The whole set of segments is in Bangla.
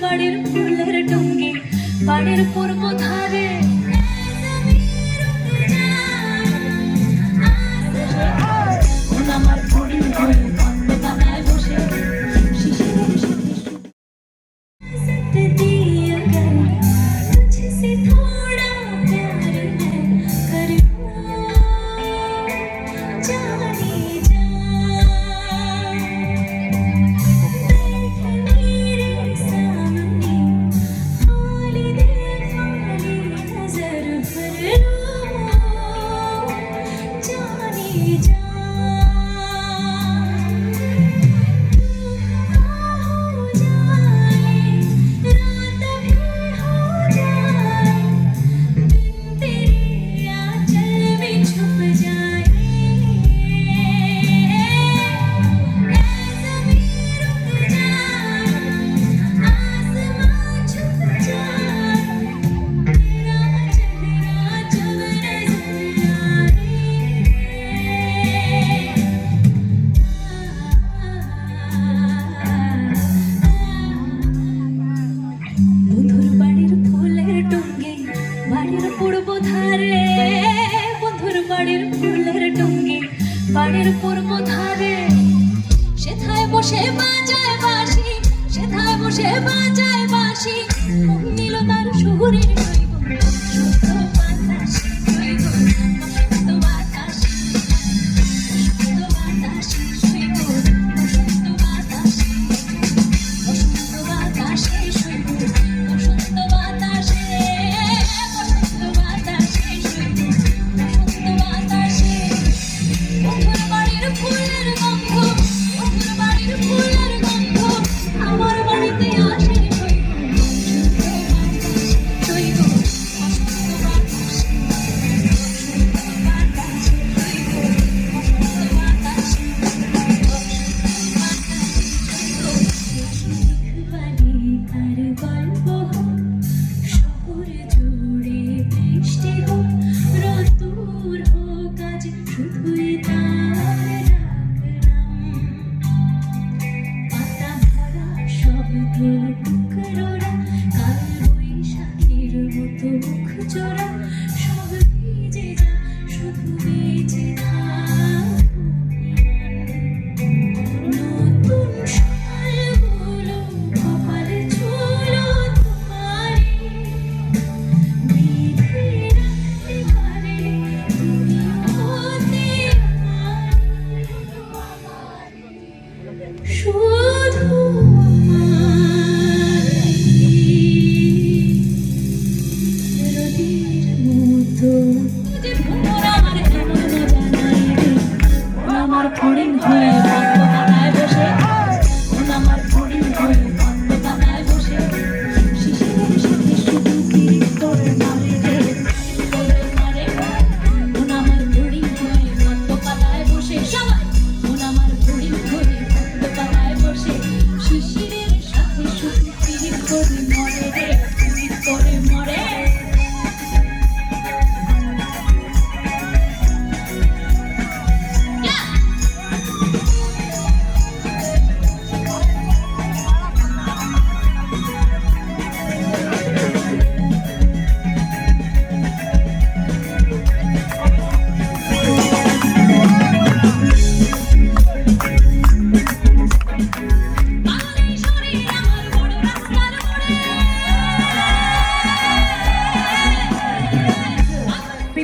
পাড়ের ফুলের ডুঙ্গি বাড়ির পূর্ব ধারে বাড়ির পূর্ব ধারে। সেথায় বসে বাজায় বাসি সেথায় বসে বাজায় বাসি নীল তার সুরের put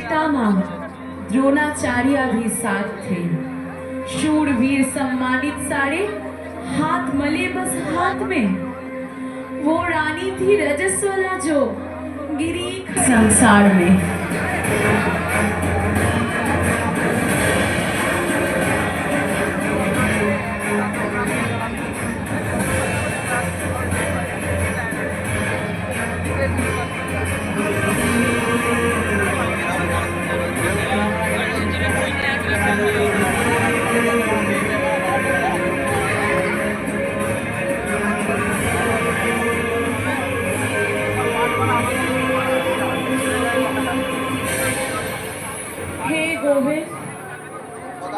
पितामह द्रोणाचार्य भी साथ थे। शूर वीर सम्मानित सारे हाथ मले बस हाथ में। वो रानी थी रजस्वला जो गिरी संसार में।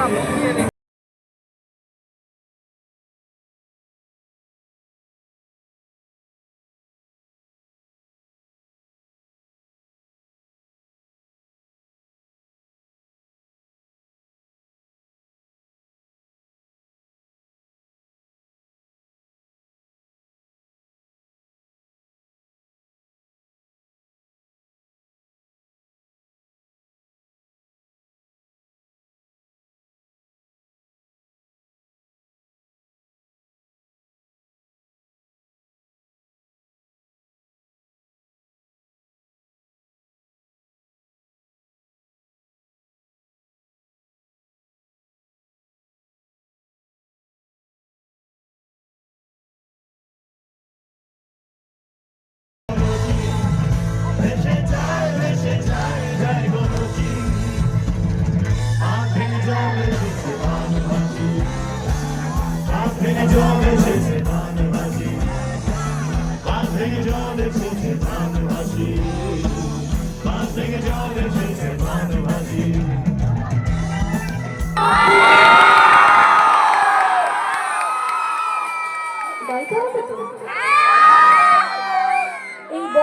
啊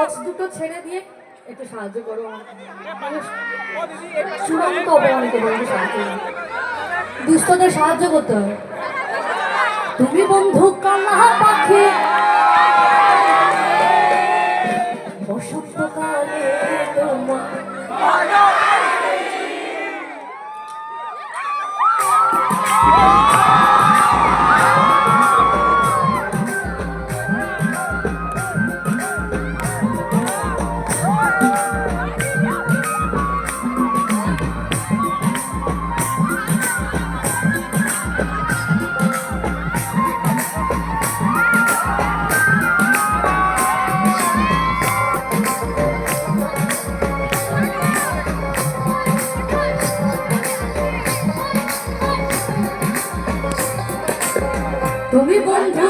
বক্স দুটো ছেড়ে দিয়ে একটু সাহায্য করো চূড়ান্ত অপমানিত বন্ধু সাহায্য। দুস্থদের সাহায্য করতে হবে। তুমি বন্ধু কান্না পাখি। বসন্তকালে তোমার তুমি বন্ধু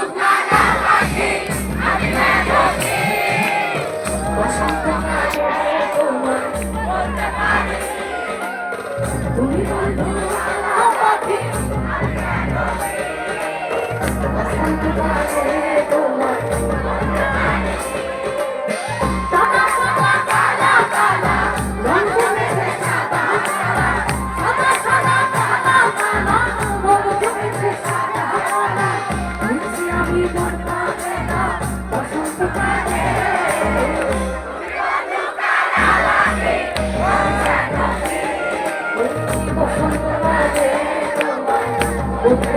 তুমি বন্ধু Okay.